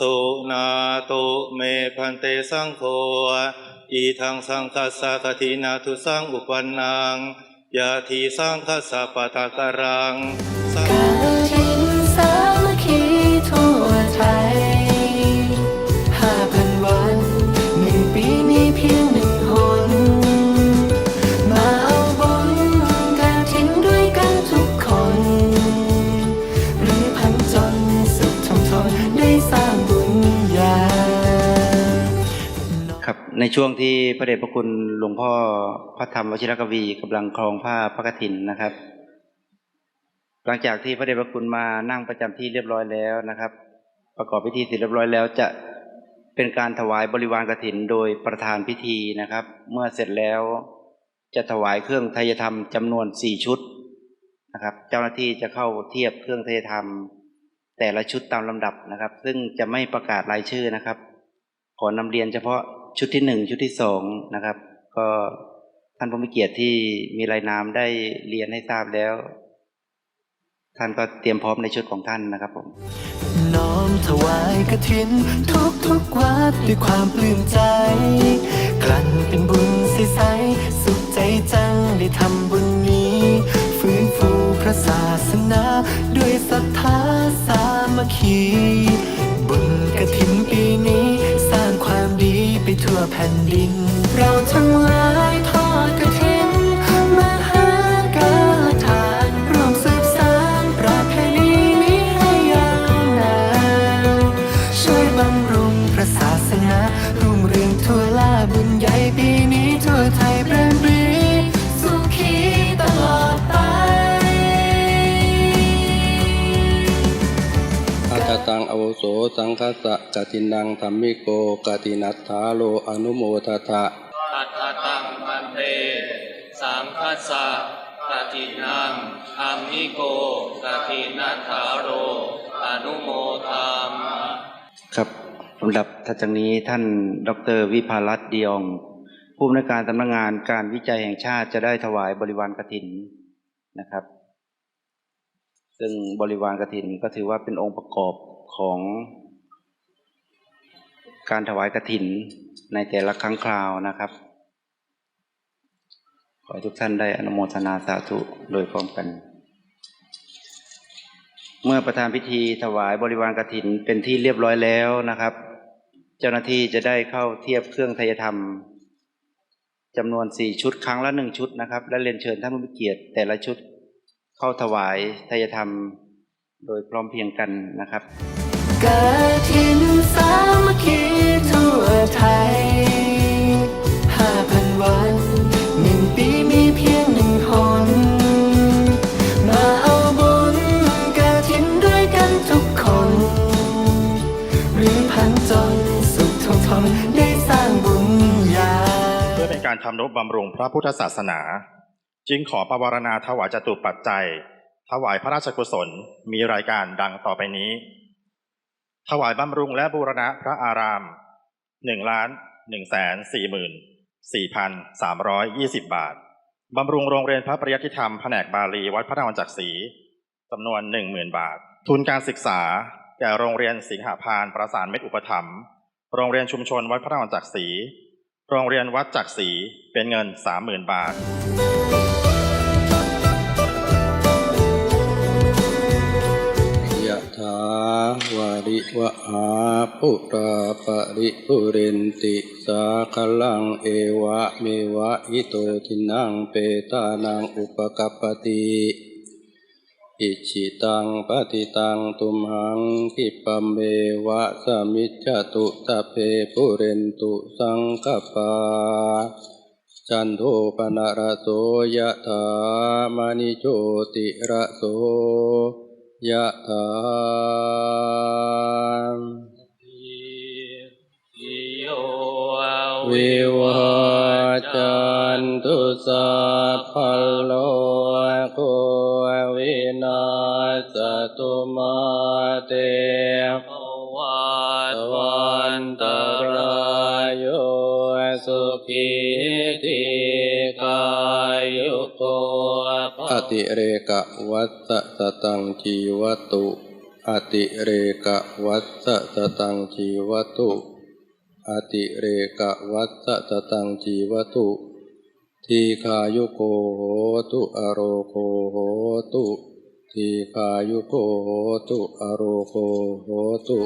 สุนาตุเมพันเตสังโฆอีทางสังคัสสะคทินาทุสังอุปันนังยาทีสังคัสสะปะตะกรังสัง ในช่วงที่พระเดชพระคุณหลวงพ่อพระธรรมวชิรกวีกำลังคลองผ้าพระกฐินนะครับ หลังจากที่พระเดชพระคุณมานั่งประจำที่เรียบร้อยแล้วนะครับ ประกอบพิธีเสร็จเรียบร้อยแล้วจะเป็นการถวายบริวารกฐินโดยประธานพิธีนะครับ เมื่อเสร็จแล้วจะถวายเครื่องไทยธรรมจำนวนสี่ชุดนะครับ เจ้าหน้าที่จะเข้าเทียบเครื่องไทยธรรม แต่ละชุดตามลำดับนะครับ ซึ่งจะไม่ประกาศรายชื่อนะครับ ขอนำเรียนเฉพาะ ชุดที่หนึ่งชุดที่สองนะครับ ก็ท่านผู้มีเกียรติที่มีรายนามได้เรียนให้ทราบแล้ว ท่านก็เตรียมพร้อมในชุดของท่านนะครับผมน้อมถวายกฐิน ทุกทุกวัดด้วยความปลื้มใจ กลั่นเป็นบุญใสๆสุขใจจังได้ทำบุญนี้ ฟื้นฟูพระศาสนา แผ่นดิน เราทั้งหลาย ตตังอโวโสสังคัสสะกตินังธรรมิโกกตินัตถาโลอนุโมทถะอัตถตังมันเตสังคัสสะกตินังอัมมิโกกตินัทธาโรอนุโมทามครับลำดับถัดจากนี้ท่านดรวิภารัตน์ดียองผู้อำนวยการสำนักงานการวิจัยแห่งชาติจะได้ถวายบริวารกฐินนะครับ ซึ่งบริวารกฐินก็ถือว่าเป็นองค์ประกอบ ของการถวายกฐินในแต่ละครั้งคราวนะครับ ขอให้ทุกท่านได้อนุโมทนาสาธุโดยพร้อมกัน เมื่อประธานพิธีถวายบริวารกฐินเป็นที่เรียบร้อยแล้วนะครับ เจ้าหน้าที่จะได้เข้าเทียบเครื่องทยธรรมจำนวนสี่ชุดครั้งละหนึ่งชุดนะครับ และเรียนเชิญท่านผู้มีเกียรติแต่ละชุดเข้าถวายทยธรรม โดยพร้อมเพรียงกันนะครับกาทินสามัคคีทั่วไทยห้าพันวันหนึ่งปีมีเพียงหนึ่งหนมาเอาบุญกาทินด้วยกันทุกคนหรือพันจนสุขทนทนได้สร้างบุญญาเพื่อเป็นการทำนุบำรุงพระพุทธศาสนา จึงขอประวารณาถวายจตุปัจจัย ถวายพระราชกุศลมีรายการดังต่อไปนี้ ถวายบำรุงและบูรณะพระอารามหนึ่งล้านหนึ่งแสนสี่หมื่นสี่พันสามร้อยยี่สิบบาท บำรุงโรงเรียนพระปริยัติธรรมแผนกบาลีวัดพระนครจักรีจำนวนหนึ่งหมื่นบาท ทุนการศึกษาแก่โรงเรียนสิงหาพานประสานเม็ดอุปถัมภ์โรงเรียนชุมชนวัดพระนครจักรีโรงเรียนวัดจักรีเป็นเงิน30,000บาท วะหาปุราปริปุเรนติสาคลังเอวะเมวะอิโตทินังเปตานังอุปกัปปติอิชิตังปฏิตังตุมหังคิปเมวะสมิจจตุตะเพปุเรนตุสังกปาจันโทปนะระโสยะถามณิโชติระโส ยะถาอิโยวิวาจันตุสัพพโลกวินาศตุมาเตภวัตวันตรายโยสุขีติ โกอติเรกวัตตะตังจีวตุอติเรกะวัตสะตตังจีวตุอติเรกะวัตสะตตังจีวตุทีคายุโกโหตุอโรโกโหตุทีคายุโกโหตุอโรโกโหตุ